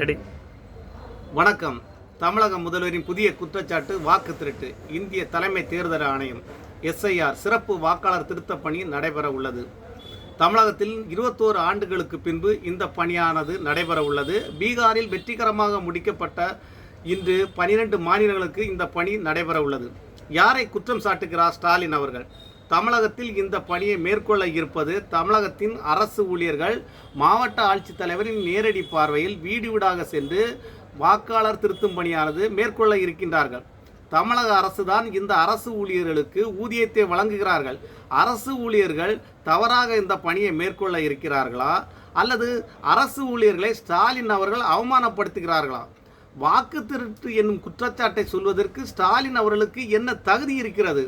Ready வணக்கம். தமிழக முதல்வரின் புதிய குற்றச்சாட்டு வாக்கு திருட்டு இந்திய தலைமை தேர்தல் ஆணையம் எஸ்ஐஆர் சிறப்பு வாக்காளர் திருத்தப் பணி நடைபெற உள்ளது. தமிழகத்தில் இருபத்தோரு ஆண்டுகளுக்கு பின்பு இந்த பணியானது நடைபெற உள்ளது. பீகாரில் வெற்றிகரமாக முடிக்கப்பட்ட இன்று பனிரெண்டு மாநிலங்களுக்கு இந்த பணி நடைபெற உள்ளது. யாரை குற்றம் சாட்டுகிறார் ஸ்டாலின் அவர்கள்? தமிழகத்தில் இந்த பணியை மேற்கொள்ள இருப்பது தமிழகத்தின் அரசு ஊழியர்கள் மாவட்ட ஆட்சித்தலைவரின் நேரடி பார்வையில் வீடு வீடாக சென்று வாக்காளர் திருத்தும் பணியானது மேற்கொள்ள இருக்கின்றார்கள். தமிழக அரசு தான் இந்த அரசு ஊழியர்களுக்கு ஊதியத்தை வழங்குகிறார்கள். அரசு ஊழியர்கள் தவறாக இந்த பணியை மேற்கொள்ள இருக்கிறார்களா? அல்லது அரசு ஊழியர்களை ஸ்டாலின் அவர்கள் அவமானப்படுத்துகிறார்களா? வாக்கு திருட்டு என்னும் குற்றச்சாட்டை சொல்வதற்கு ஸ்டாலின் அவர்களுக்கு என்ன தகுதி இருக்கிறது?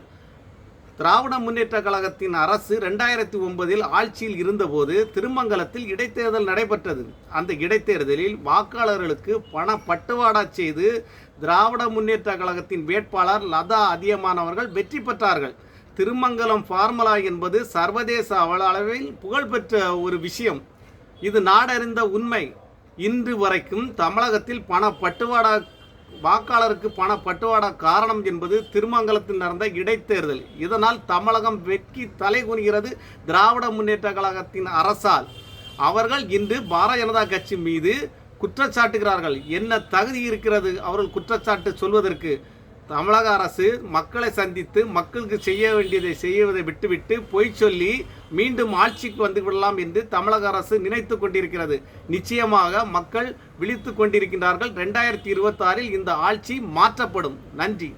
திராவிட முன்னேற்ற கழகத்தின் அரசு ரெண்டாயிரத்தி ஒன்பதில் ஆட்சியில் இருந்தபோது திருமங்கலத்தில் இடைத்தேர்தல் நடைபெற்றது. அந்த இடைத்தேர்தலில் வாக்காளர்களுக்கு பண பட்டுவாடா செய்து திராவிட முன்னேற்ற கழகத்தின் வேட்பாளர் லதா அதியமானவர்கள் வெற்றி பெற்றார்கள். திருமங்கலம் ஃபார்முலா என்பது சர்வதேச அள- அளவில் புகழ்பெற்ற ஒரு விஷயம். இது நாடறிந்த உண்மை. இன்று வரைக்கும் தமிழகத்தில் பண பட்டுவாடா வாக்காளருக்கு பண பட்டுவாடா காரணம் என்பது திருமங்கலத்தில் நடந்த இடைத்தேர்தல். இதனால் தமிழகம் வெட்கி தலைகுனிகிறது திராவிட முன்னேற்ற கழகத்தின் அரசால். அவர்கள் இன்று பாரதிய ஜனதா கட்சி மீது குற்றச்சாட்டுகிறார்கள். என்ன தகுதி இருக்கிறது அவர்கள் குற்றச்சாட்டு சொல்வதற்கு? தமிழக அரசு மக்களை சந்தித்து மக்களுக்கு செய்ய வேண்டியதை செய்வதை விட்டுவிட்டு பொய் சொல்லி மீண்டும் ஆட்சிக்கு வந்து விடலாம் என்று தமிழக அரசு நினைத்து கொண்டிருக்கிறது. நிச்சயமாக மக்கள் விழித்து கொண்டிருக்கின்றார்கள். ரெண்டாயிரத்தி இருபத்தாறில் இந்த ஆட்சி மாற்றப்படும். நன்றி.